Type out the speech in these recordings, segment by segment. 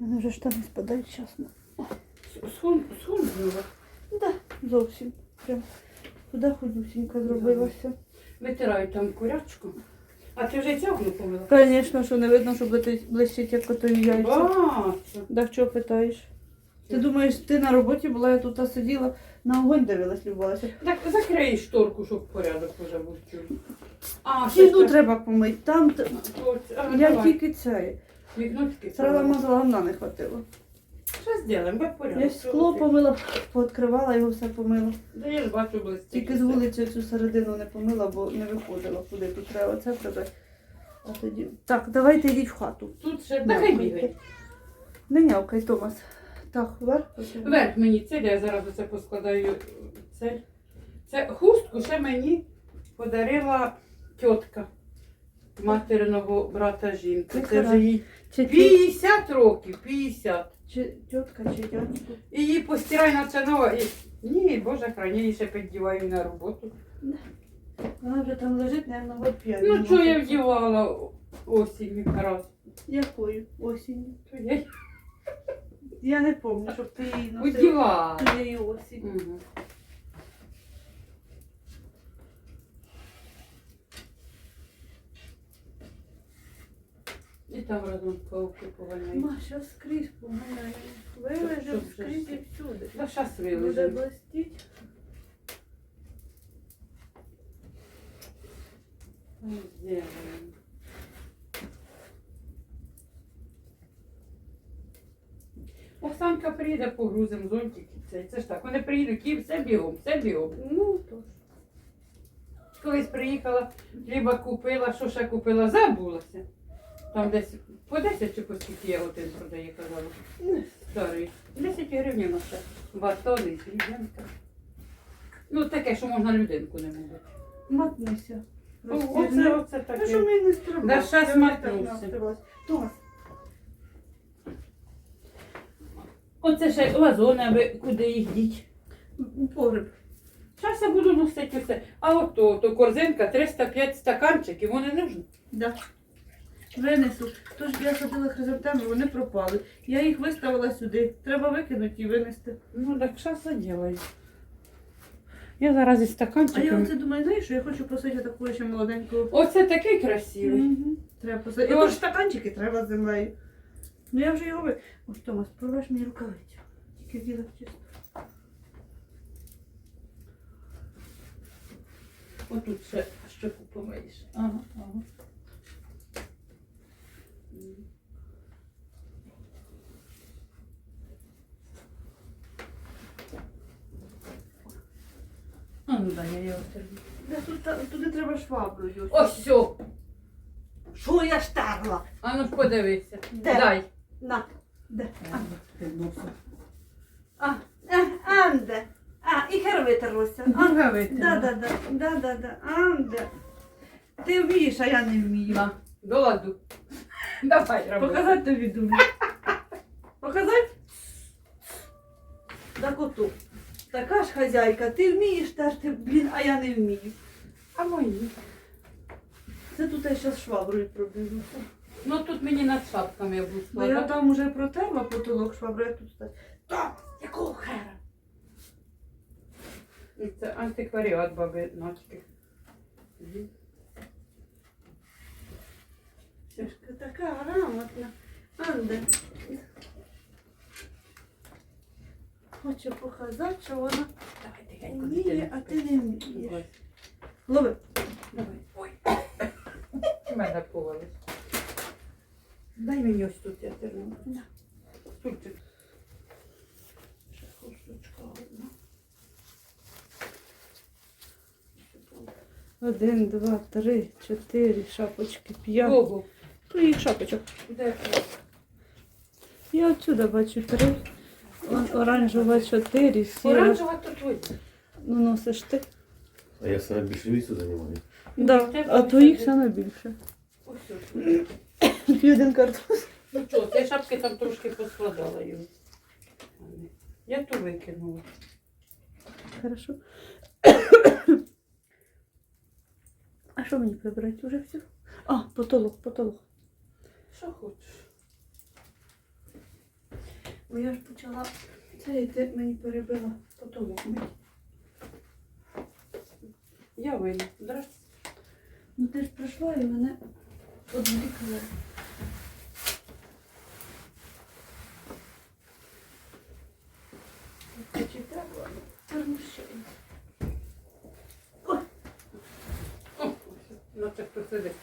мене вже штани спадають чесно. Схуднула. Да, зовсім. Прям куди худюсінька зробилася. Витираю там курячку. А ти вже цягну помила? Звісно, що не видно, що блищить, як котові яйця. Так чого питаєш? Ти думаєш, ти на роботі була, я тут сиділа, на огонь дивилась, любувалася. Так закрий шторку, щоб порядок уже був. цьому. Треба помити, там я тільки це. Вікночки. Сразу мазала, гамна не хватило. Що зробимо? Я скло помила, пооткривала, його все помила. Да я ж бачу блистить. Тільки з вулиці цю середину не помила, бо не виходила, куди тут треба оце прибити. А тоді. Так, давайте йдіть в хату. Тут ще та хай бігай. Не нявкай, Томас. Так, вверх. Верх мені це, я зараз оце поскладаю. Це, це хустку ще мені подарила тітка материного брата жінки. Це вже їй Чи, тьот- 50 років, 50. чи тітка, чи дядько. І її постирай на це нова. І... Ні, Боже, храни, її ще піддіваю на роботу. Вона вже там лежить, мабуть, год п'ять. Ну, що я вдівала осінь раз. Якою? Осінню. То я Я не пам'ятаю, щоб ти її носив вдівала. тієї осінь. Мгм. І там поганяють. Маша скрізь поминає. Вилежав Щоб скрізь і всюди. Да щас Буде вилежимо. блистіть. Зробимо. Оксанка приїде, погрузимо зонтик. Це, це ж так, вони приїдуть і все бігом, все бігом. Ну, то ж. Колись приїхала, хліба купила, що ще купила, забулася. Там десь по 10 чи по скільки я один продає, казала. Ну, Старий. 10 гривень на. Батони, хлібенка. Ну, таке, що можна людинку не мовити. Матнися. Оце, Розтягни. оце Ну, що таке. ми не стрибали. Да, щас матнувся. Томас, Оце ще вазони, аби куди їх діть. у погреб. Зараз я буду носити все. А ото, то корзинка 305 стаканчиків, вони не нужні. Да. Винесу. Тож я садила хризантеми, вони пропали. Я їх виставила сюди. Треба викинути і винести. Ну так що заділаю. Я зараз із А я оце думаю, знаєш, що я хочу посадити таку ще молоденьку. Оце такий красивий. Мгм. Треба посадити. Його Ось стаканчики треба з землею. Ну я вже його ви. Ось Томас, порвеш мені рукавицю. Тільки діла чисто. Отут ще щоку помиєш. Ага, ага. А ну да, я його терплю. Да, тут, та- туди треба шваброю. Ось все. Що я штерла? А ну подивися. Де? Дай. На. Де? А, а, а, анде. А, і хер витерлося. А, да, да, да, да, да, анде. Ти вмієш, а я не вмію. На, до ладу. Давай, роби. Показати тобі думаю. Показати? Да коту. Така ж хазяйка, ти вмієш теж, ти, блін, а я не вмію. А мої? Це тут я зараз шваброю пробіжу. Ну тут мені над шапками я буду Бо я там уже протерла потолок шваброю, а тут стать. Та, якого хера? Це антикваріат баби Надьки. Сашка така грамотна. Анде. Хочу показати, що вона Давай вміє, а ти не вмієш. Давай. Лови. Давай. Ой. У мене повалиш. Дай мені ось тут я терну. Стульчик. Ще хусточка одна. Один, два, три, чотири шапочки, п'ять. Богу. Твоїх шапочок. Де? Я отсюда бачу три. Оранжева чотири, сіра. Оранжева тут твоя. Ну, носиш ти. А я саме більше місця займаю. Да. А твоїх саме більше. Ось тут. Один картоз. Ну що, ці шапки там трошки поскладала його. Я ту викинула. Хорошо. А що мені прибирати? Уже все? А, потолок, потолок. Що хочеш? Бо я ж почала це і ти мені перебила потолок мить. Я вийду. Здрасте. Ну ти ж прийшла і мене одвікла. Почитала, перемущаю. Ну це хто сидить.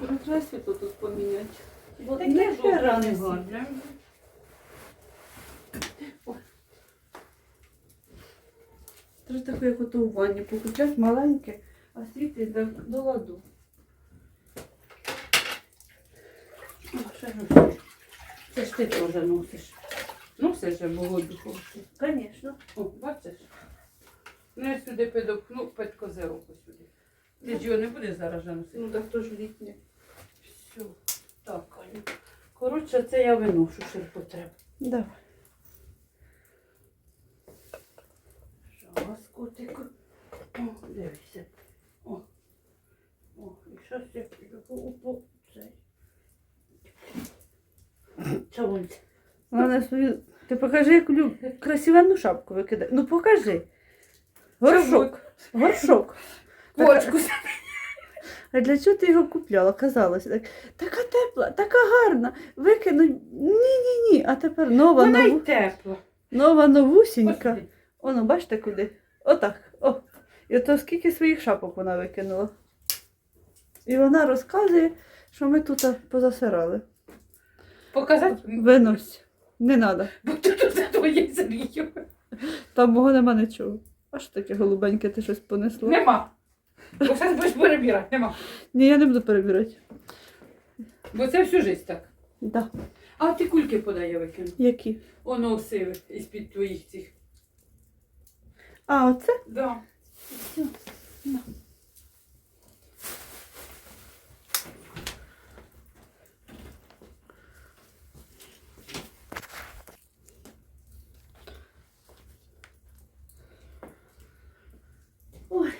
Ну, треба світло тут поміняти. Бо Таке не жовте гарно. гарне. Треба таке, як ото у ванні, маленьке, а світлить до, до ладу. О, ще. Це ж ти теж носиш. Носиш же було духовці. Звісно. О, бачиш? Ну я сюди підопну під козирогу сюди. Ти ж його не будеш зараз же носити? Ну так то ж літнє. Все. Так, Аню. Коротше, це я виношу ширпотреб. Давай. Котику. О, дивися. О. О, і що ще піду по цей. Чавунь. Вона свою. Ти покажи, яку люб... красивенну шапку викидає. Ну покажи. Горшок. Горшок. Кочку. А для чого ти його купляла? Казалося. Так, така тепла, така гарна. Викину. Ні-ні ні. А тепер нова, Вона й нову, тепла. нова новусінька. Господи. Оно, бачите куди? Отак. О. І ото скільки своїх шапок вона викинула. І вона розказує, що ми тут позасирали. Показати? Винось. Не треба. Бо тут за твоє зрію. Там мого нема нічого. А що таке голубеньке, ти щось понесло? Нема. Бо зараз будеш перебирати, нема. Ні, я не буду перебирати. Бо це всю життя так. Да. А ти кульки подай, я викину. Які? Оно сиве із-під твоїх цих. А, оце? Да. Все. Ой.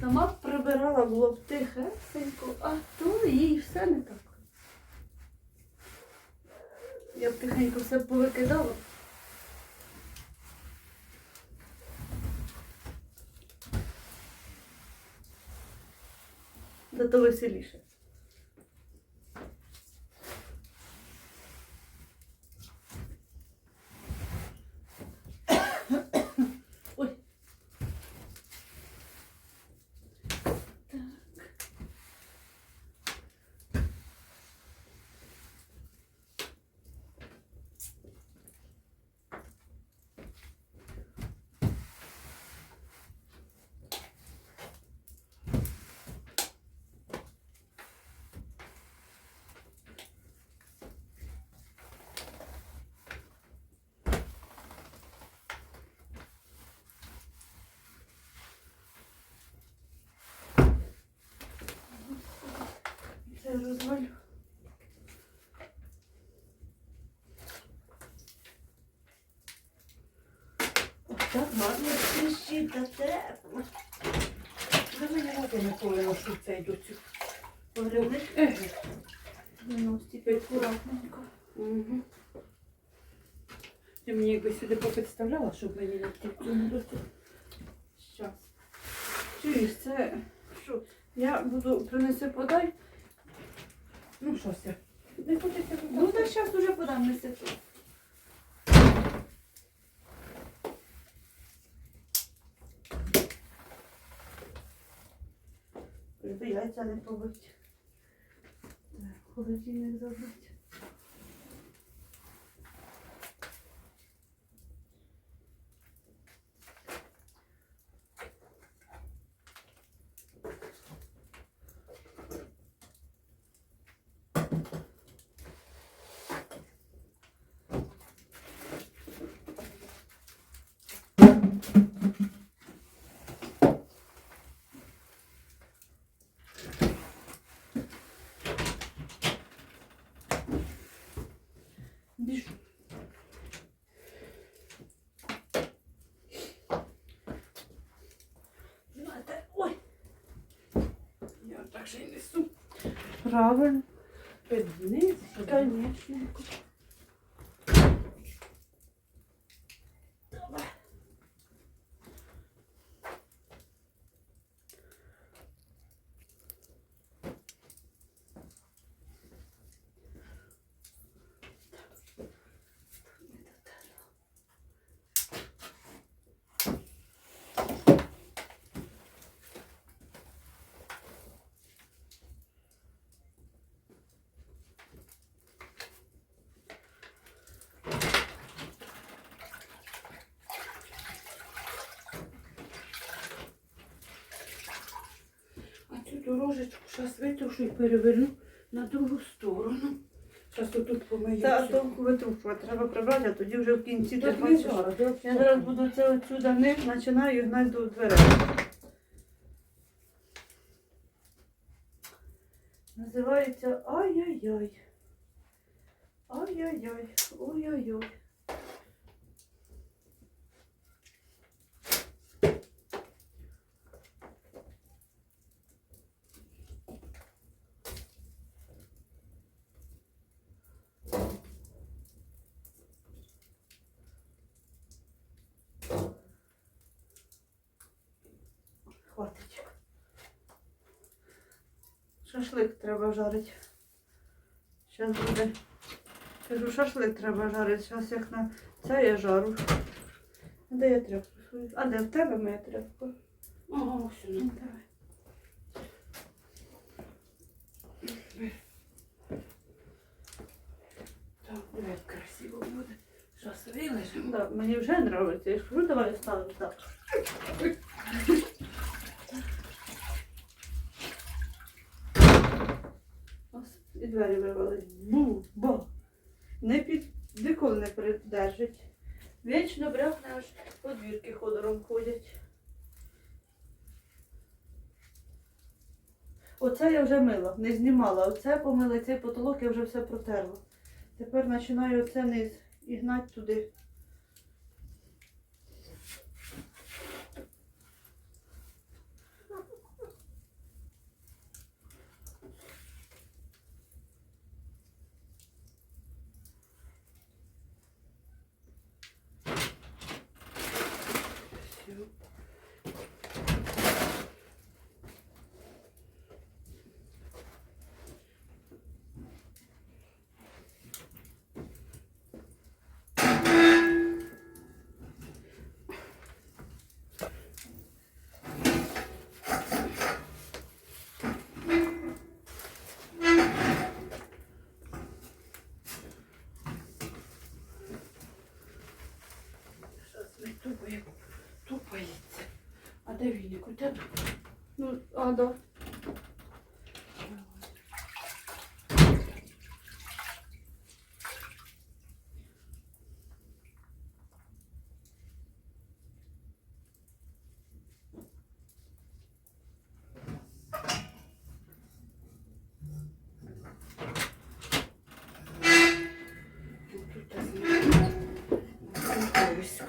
Сама б прибирала було б тихесенько, а то їй все не так. Я б тихенько все повикидала. Зато веселіше. Ой. Так. Це розвалю. Отак гарно тріщить та тепло. Де мені води не повиношу цей до цю. Погребник Еге. виносить акуратненько. Угу. Ти мені якби сюди попідставляла, щоб мені не цього. Щас. Чуєш, це що? Я буду принеси подай. Ну що це? Не хочеться Ну, так зараз уже подам несе. Якби яйця не побить. Так, Холодильник забрати. Же й несу. Правильно. Вниз. Конечно. Дорожечку зараз витрушу і переверну на другу сторону. Зараз отут помию. Та все. то витрушувати треба прибрати, а тоді вже в кінці ти Так не бачиш. зараз, я Я зараз буду це отсюда не починаю гнати до дверей. Називається Ай-яй-яй. Ай-яй-яй. Ой-ой-ой. Хватить. Шашлик треба жарити. Зараз буде. Кажу, шашлик треба жарити. Зараз як на це я жару. А де я тряпку свою? А де в тебе моя тряпка? Ага, ось Ну, давай. Так, блядь, красиво буде. Зараз вилежимо. Да, мені вже подобається. Я ж кажу, давай ставимо так. Ось і двері вирвались. Бу, бо. Не під ніколи не придержить. Вічно брехне аж подвірки ходором ходять. Оце я вже мила, не знімала. Оце помила, цей потолок я вже все протерла. Тепер починаю оце низ і гнать туди. Все. Зараз ми тупаємо. Тупається. А де віник? У тебе? Ну, а, да. Тут знімемо. Близько.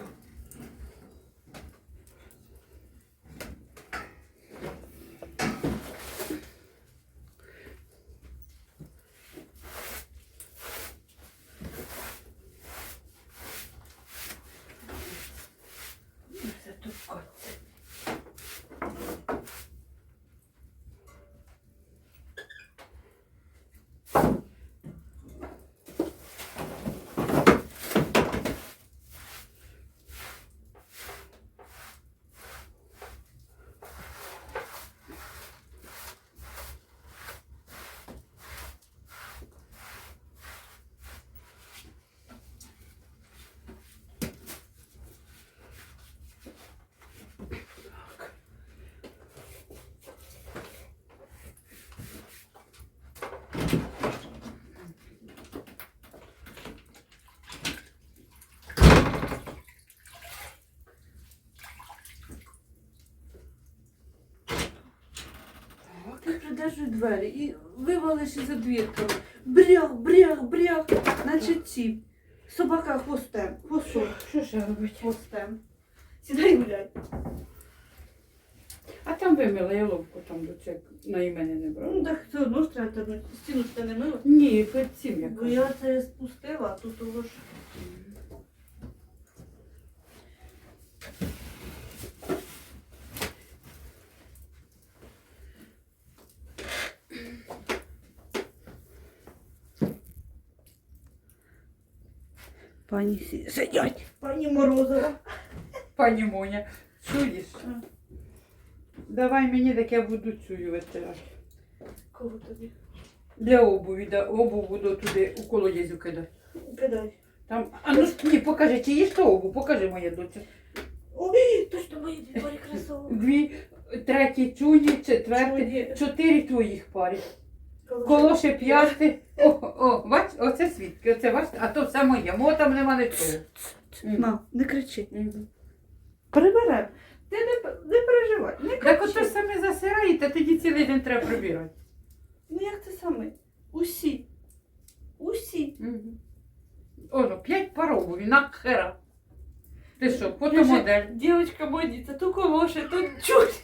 Це тут котце. Ти придержуй двері і вивалиш із двірками. Брях, брях, брях. Значить ці. Собака хвостем. Хвостом. Що ще робити? Хвостем. Сідай гуляй. А там вимила я ловку там до цих на імені не брала. Ну так все одно ж треба тернути. Стіну ж ти не мила. Ні, перед цим я Бо кажу. я це спустила, а тут того ж. Пані сі- сидять, пані Морозова. Пані Моня, чуєш? Давай мені так я буду цю витирати. Кого тобі? Для обуві, да, обув буду туди у колодязю кидати. Кидай. Там, а ну ні, покажи, чи є що обув, покажи моя доця. Ой, точно мої дві парі красово. Дві, треті чуні, четверті, чотири твоїх пари. Колоше п'яти. О, о, бач, оце свідки, оце бачите, а то все моє, мого там нема нічого. Мгм. На, не кричи. Мгм. Приберемо. Ти не, не переживай, не кричи. Так ото саме засираєте, тоді цілий день треба прибирати. Ну як це саме? Усі. Усі. Оно, п'ять пар обуві, нахера. Ти що, фотомодель? Дівчинка модниця, то колоше, то чуть.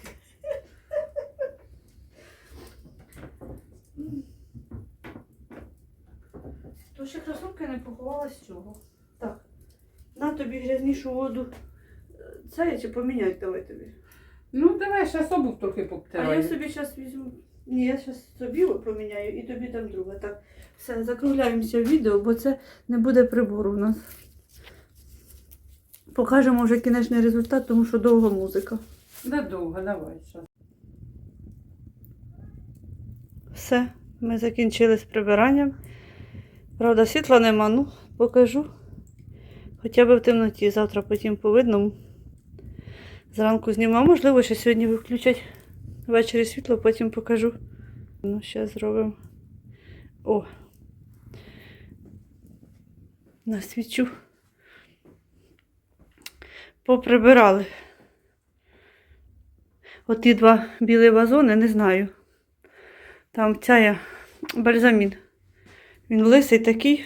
То ще кросовки не поховала з цього. Так. На тобі грязнішу воду. Це я чи поміняй давай тобі. Ну, давай ще обув трохи А я собі зараз візьму. Ні, я зараз собі поміняю і тобі там друге. Так, все, закругляємося в відео, бо це не буде прибору у нас. Покажемо вже кінечний результат, тому що довга музика. Да довго, давай. Що. Все, ми закінчили з прибиранням. Правда, світла нема, ну покажу. Хоча б в темноті, завтра потім по видному. Зранку знімаю. Можливо, ще сьогодні виключать ввечері світло, потім покажу. Ну, ще зробимо. О! Насвічу. Поприбирали. Оті два білі вазони, не знаю. Там ця бальзамін. Він лисий такий.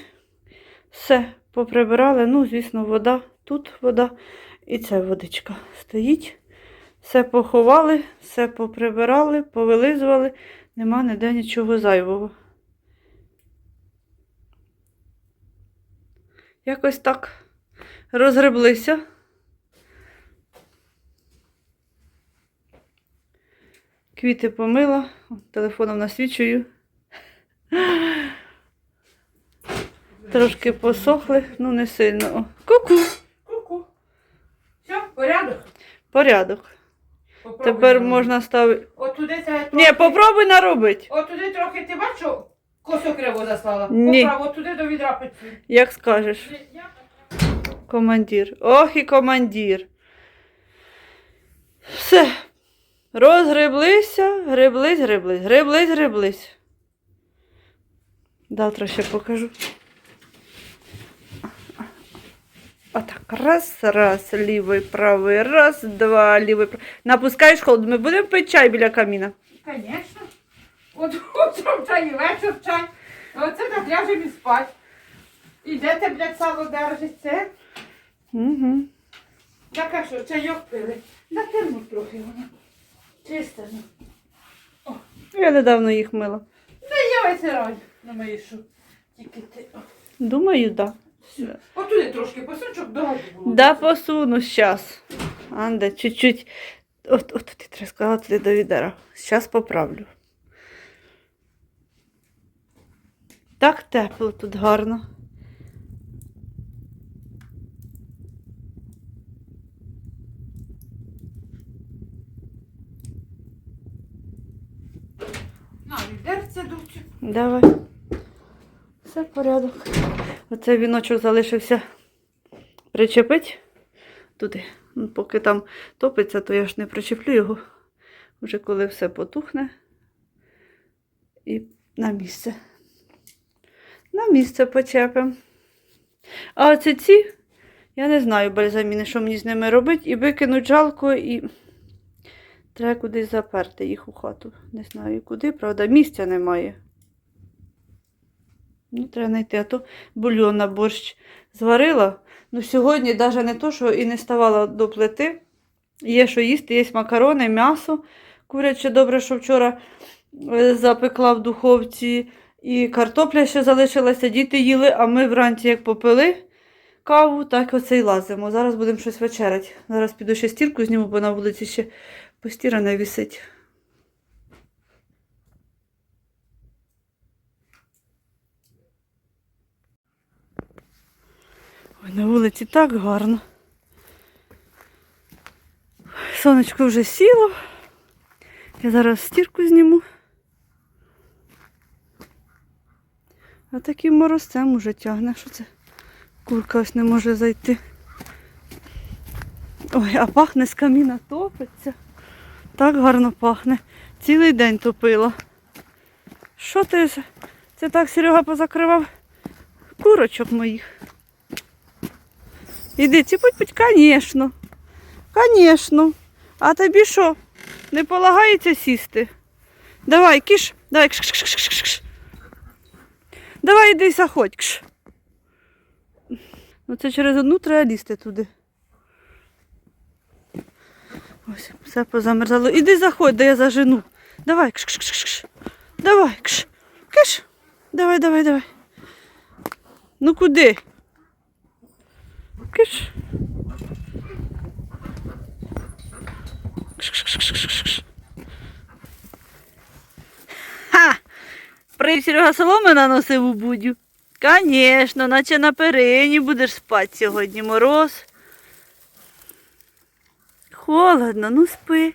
Все, поприбирали. Ну, звісно, вода. Тут вода і ця водичка стоїть. Все поховали, все поприбирали, повилизували. Нема ніде нічого зайвого. Якось так розгреблися. Квіти помила, телефоном насвічую. Трошки посохли, ну не сильно. Ку-ку, Ку-ку. Все, порядок. порядок. Попробуй Тепер наробити. можна ставити. От туди це Ні, попробуй наробити, От туди трохи ти бачу, косу криво заслала. Ні. Поправ, от туди до відра пицю. як скажеш. Командир. Ох і командир. Все. Розгреблися, греблись, греблись, греблись, греблись. Завтра ще покажу. Отак. Раз, раз, лівий, правий, раз, два, лівий, правий. Напускаєш холод. Ми будемо пити чай біля каміна. Звісно. От утром чай і вечір чай. Оце так ляжемо і спать. І де те, блядь, сало держиться? Угу. Так, а що, чайок пили? На трохи воно. Чисто. ну. Я недавно їх мила. Та я витираю на мої що. Тільки ти. О. Думаю, да. От туди трошки посунчок догадку було. Да, посуну сейчас. Анде, чуть-чуть. От, от ти треба сказати туди до відера. Зараз поправлю. Так тепло тут гарно. Давай. Все в порядок. Оцей віночок залишився причепить туди. Ну, Поки там топиться, то я ж не причеплю його. Вже коли все потухне. І на місце. На місце почепимо. А оці ці, я не знаю бальзаміни, що мені з ними робити. І викинуть жалко, і треба кудись заперти їх у хату. Не знаю куди, правда, місця немає. Ну, треба знайти, а то бульйон на борщ зварила. Ну, сьогодні навіть не то, що і не ставала до плити. Є що їсти, є макарони, м'ясо, Куряче добре, що вчора е, запекла в духовці, і картопля ще залишилася, діти їли, а ми вранці як попили каву, так оце й лазимо. Зараз будемо щось вечеряти. Зараз піду ще стірку зніму, бо на вулиці ще постіране висить. Ой, на вулиці так гарно. Сонечко вже сіло. Я зараз стірку зніму. А таким морозцем уже тягне. Що це? Курка ось не може зайти. Ой, а пахне з каміна топиться. Так гарно пахне. Цілий день топила. Що ти? Це так Серега позакривав курочок моїх. Іди, ціпуть-путь, звісно. Звісно. А тобі що? Не полагається сісти? Давай, киш, давай. Кш -кш -кш -кш -кш. Давай іди заходь. Кш. Ну це через одну треба лізти туди. Ось, все позамерзало. Іди заходь, де я зажену. Давай, кш, кш, кш, кш, кш. Давай, кш. Кш. Давай, давай, давай. Ну куди? Кш. Ха! При Серега соломи наносив у будю. Конечно, наче на перині будеш спати сьогодні мороз. Холодно, ну спи,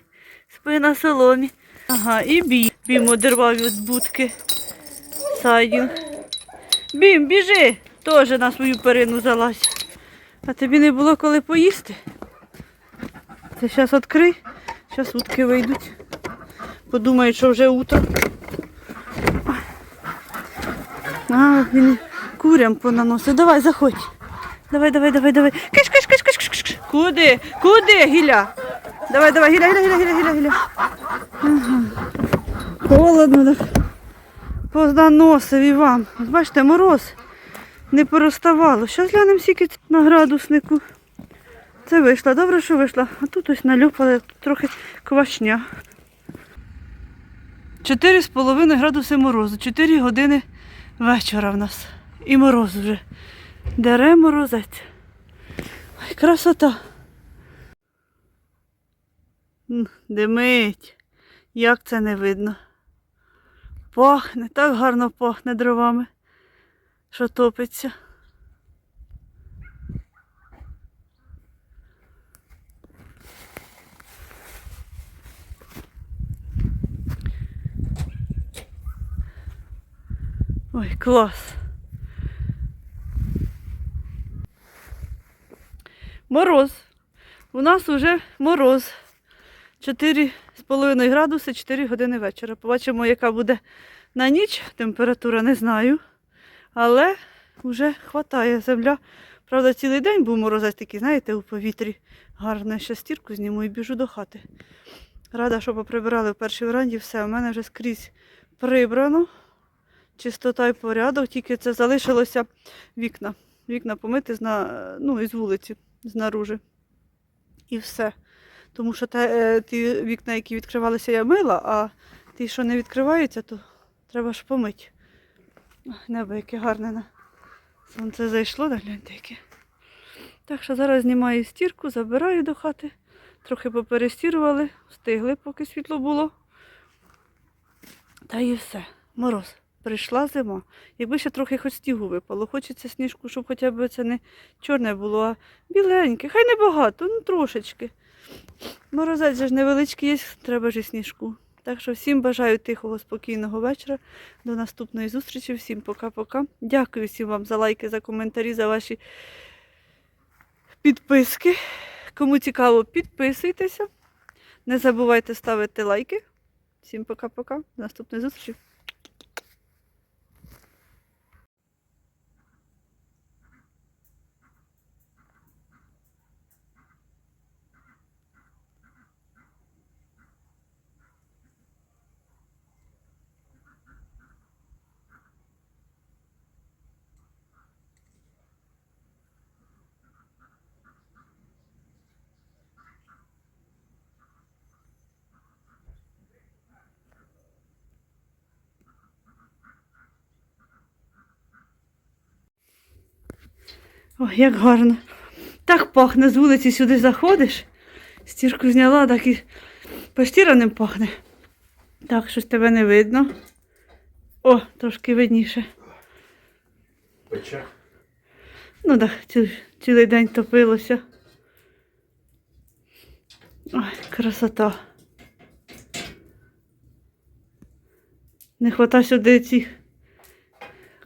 спи на соломі. Ага, і бім. Бім одервав від будки. Садів. Бім, біжи, теж на свою перину залазь. А тобі не було коли поїсти? Ти зараз відкрий, зараз утки вийдуть. Подумають, що вже утро. А, він курям понаносив. Давай, заходь. Давай, давай, давай, давай. Киш, киш, киш, киш, киш, киш. Куди? Куди, Гіля? Давай, давай, Гіля, Гіля, Гіля, Гіля, Гіля, Гіля. Ага. Холодно так. Познаносив і вам. Бачите, мороз не пороставало. Зараз глянемо скільки на градуснику. Це вийшла. Добре, що вийшла. А тут ось налюпали трохи квашня. 4,5 градуси морозу. 4 години вечора в нас. І мороз вже. Дере морозець. Ой, красота. Димить. Як це не видно? Пахне, так гарно пахне дровами, що топиться. Ой, клас. Мороз. У нас вже мороз. 4,5 градуси, 4 години вечора. Побачимо, яка буде на ніч. Температура не знаю. Але вже хватає земля. Правда, цілий день був морозець такий, знаєте, у повітрі. Гарно ще стірку зніму і біжу до хати. Рада, що поприбирали в першій веранді, все. У мене вже скрізь прибрано. Чистота і порядок, тільки це залишилося вікна. Вікна помити зна, ну, із вулиці, знаружи. І все. Тому що те, е, ті вікна, які відкривалися, я мила, а ті, що не відкриваються, то треба ж помити. Небо яке гарне. на- Сонце зайшло, да гляньте яке. Так що зараз знімаю стірку, забираю до хати. Трохи поперестірували, встигли, поки світло було. Та і все. Мороз. Прийшла зима. Якби ще трохи хоч снігу випало, хочеться сніжку, щоб хоча б це не чорне було, а біленьке. Хай не багато, ну трошечки. Морозець же ж невеличкий є, треба ж і сніжку. Так що всім бажаю тихого, спокійного вечора. До наступної зустрічі. Всім пока-пока. Дякую всім вам за лайки, за коментарі, за ваші підписки. Кому цікаво, підписуйтеся. Не забувайте ставити лайки. Всім пока-пока. До наступної зустрічі. Ой, як гарно. Так пахне, з вулиці сюди заходиш. Стірку зняла, так і постіраним пахне. Так, щось тебе не видно. О, трошки видніше. Пече. Ну так, ці, цілий день топилося. Ой, красота. Не хвата сюди ці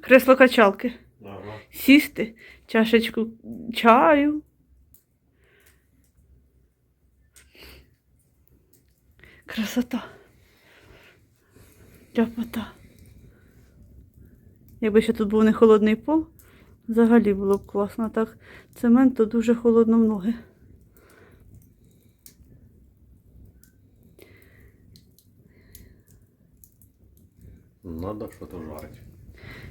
кресло-качалки. Ага. Сісти, чашечку чаю. Красота. Ляпота. Якби ще тут був не холодний пол, взагалі було б класно. Так, цемент то дуже холодно в ноги. Надо что-то жарить.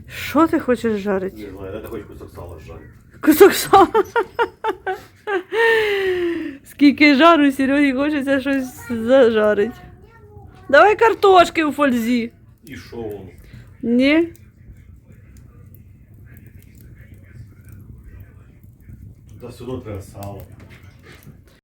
Що ти хочеш жарити? Не знаю, да ты хочешь кусок сала жарить. Кусок сала. Скільки жару, Серегі хочеться щось зажарить. Давай картошки у фользі. И шо он? Ні. Туда сюда треба сало.